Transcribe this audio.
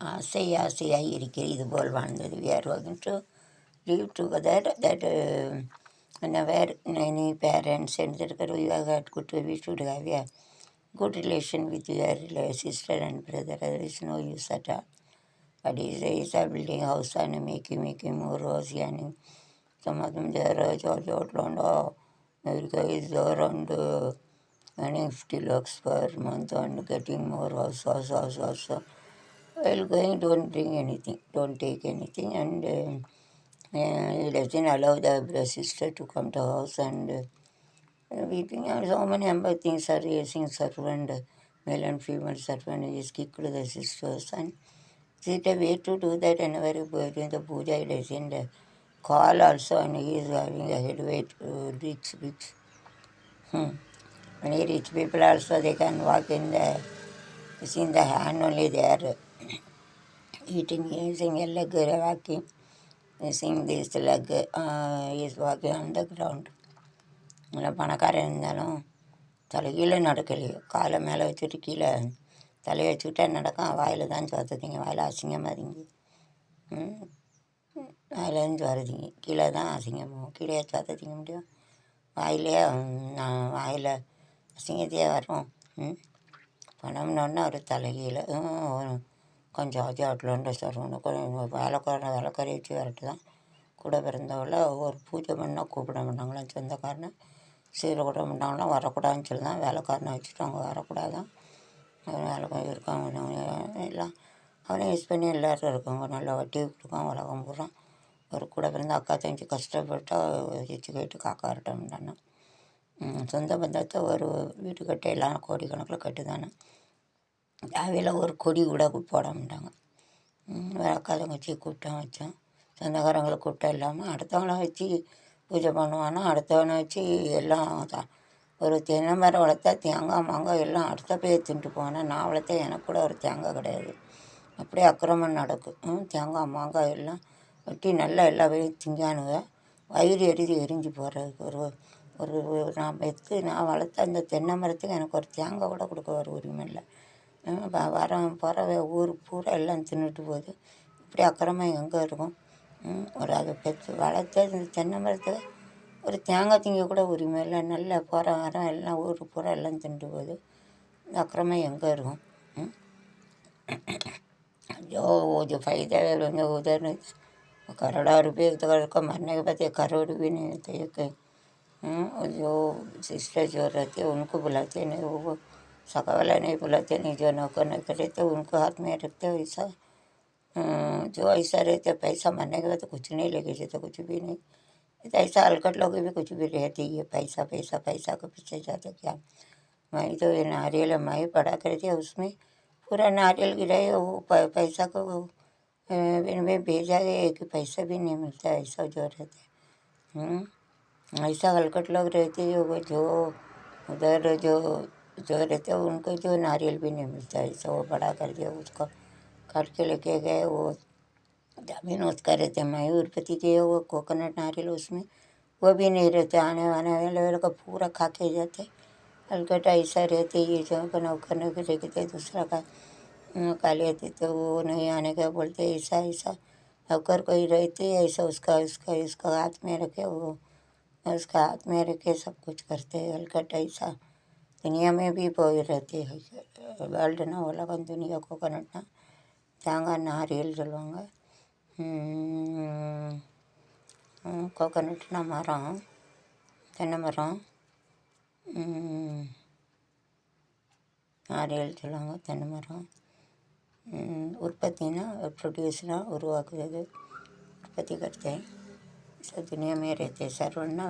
ஆசை ஆசையாய் இருக்கிற இதுபோல் வாழ்ந்தது we are going to live together that uh, whenever any parents and that you have got good we should have a good relation with your rela- sister and brother there is no use at all but he is a building house and making making more house and some of them there are George Outland America is there and uh, earning 50 lakhs per month and getting more house house house house while going don't bring anything don't take anything and uh, uh, he doesn't allow the sister to come to house and uh, we think uh, so many number things are raising servant male and female servant is kicked the sisters. And is it a way to do that? Whenever you go doing the puja he doesn't uh, call also and he is having a head weight uh, rich rich. Hmm. many rich people also they can walk in the it's in the hand only they are eating using a leg walking. Using this leg uh, is walking on the ground. நல்லா பணக்காரன் இருந்தாலும் தலைகீழே நடக்கலையோ காலை மேலே வச்சுட்டு கீழே தலையை வச்சுக்கிட்டே நடக்கும்? வாயில் தான் சோத்ததிங்க வாயில் அசிங்கமாதிங்க வாயிலேருந்து சோறுதிங்க கீழே தான் அசிங்கமாகும் கீழே சோத்த முடியும்? வாயிலே நான் வாயில் அசிங்கத்தையே வரும். ம்? பணம்னோடனே ஒரு தலைகீழே கொஞ்சம் அஜாட்டில் சொல்லணும் கொஞ்சம் வேலைக்காரனை வேலைக்காரி வச்சு வரட்டு தான் கூட பிறந்தவள ஒரு பூஜை பண்ணால் கூப்பிட மாட்டாங்களாம் சொந்தக்காரனை. சீரை கூட பண்ணாங்களாம் வரக்கூடாதுன்னு சொல்லி தான் வேலைக்காரனை வச்சுட்டு அவங்க வரக்கூடாதான் கொஞ்சம் இருக்காங்க எல்லாம் அவனையும் யூஸ் பண்ணி எல்லோரும் இருக்காங்க. நல்லா வட்டி கொடுக்கான் உலகம் பூரா. ஒரு கூட பிறந்த அக்கா தங்கச்சி கஷ்டப்பட்டா வச்சு கேட்டு காக்கா இருட்டோம்டானா சொந்த பந்தத்தை ஒரு வீட்டு கட்ட எல்லாம் கோடிக்கணக்கில் கட்டுதானே? அவையில் ஒரு கொடி கூட போட மாட்டாங்க அக்கா தங்கச்சி கூப்பிட்டோம் வச்சோம் சொந்தக்காரங்களை கூப்பிட்டோம் இல்லாமல் அடுத்தவங்கள வச்சு பூஜை பண்ணுவானா அடுத்தவனை வச்சு எல்லாம் ஒரு தென்னை மரம் வளர்த்தா தேங்காய் மாங்காய் எல்லாம் அடுத்த போய் தின்ட்டு போனேன் நான் வளர்த்தா எனக்கு கூட ஒரு தேங்காய் கிடையாது. அப்படியே அக்கிரமம் நடக்கும். தேங்காய் மாங்காய் எல்லாம் வெட்டி நல்லா எல்லா வேலையும் திங்கானுங்க. வயிறு எரிஞ்சு எரிஞ்சு போகிறதுக்கு ஒரு ஒரு நான் பெற்று நான் வளர்த்த அந்த தென்னை மரத்துக்கு எனக்கு ஒரு தேங்காய் கூட கொடுக்க ஒரு உரிமை இல்லை. வரவன் போகிறவன் ஊர் பூரா எல்லாம் தின்றுட்டு போகுது. இப்படி அக்கிரமம் எங்கே இருக்கும்? ஒரு அதை பெற்று வளர்த்து தென்னை மரத்தை ஒரு தேங்காய் திங்க கூட உரிமை இல்லை. நல்லா போகிற வரோம் எல்லாம் ஊர் பூரா எல்லாம் தின்ட்டு போகுது. இந்த அக்கிரமம் எங்கே இருக்கும்? ஐயோ ಓದು ಫೈದವೆ ಒಂದು ಓದೋನು ಕರಡಾರು ಬಿ ತಗೊಳ್ಕೊ ಮನೆಗೆ ಬತ್ತೆ ಕರೋಡು ಬಿ ನೀವು ತೆಗಕ್ಕೆ ಜೋ ಸಿಸ್ಟರ್ ಜೋರತ್ತೆ ಉನ್ಕು ಬುಲಾತ್ತೆ जो जो हैं बुलाते नहीं नहीं बुलाते नहीं जो नौकर नौकर रहते उनको हाथ में रखते वैसा। हम्म, जो ऐसा रहते पैसा मरने के तो कुछ नहीं लेके जाते कुछ भी नहीं। तो ऐसा हलकट लोग भी कुछ भी रहते ही है पैसा पैसा पैसा को पीछे जाते क्या? मैं तो ये नारियल मैं पढ़ा करती उसमें। पूरा नारियल गिराए वो पैसा को इनमें भेजा गया एक पैसा भी नहीं मिलता ऐसा जो रहते हम्म, ऐसा हलकट लोग रहते हैं वो जो उधर जो जो रहते हैं, उनको जो नारियल भी नहीं मिलता ऐसा वो बड़ा कर दिया उसको काट के लेके गए, वो ज़मीन उसका रहते मयूरपति के वो कोकोनट नारियल उसमें, वो भी नहीं रहते आने वाने वाले का पूरा खा के जाते हलकट ऐसा रहते ये जो का नौकर नौकर देखते दूसरा का खा लेते तो वो नहीं आने का बोलते ऐसा ऐसा, नौकर कोई रहते ऐसा उसका उसका उसका हाथ में रखे, वो उसका हाथ में रखे, सब कुछ करते हैं हलकट ऐसा। दुनिया में भी बोई रहती உலகம் துணியா கோகனட்னா தேங்காய் நாரியல் சொல்லுவாங்க. கோகனட்னா மரம்? தென்னை மரம். நாரியல் சொல்லுவாங்க தென்னை மரம். உற்பத்தினா ப்ரொடியூஸ்னால் உருவாக்குறது. உற்பத்தி करते हैं सब दुनिया में रहते सर्वणना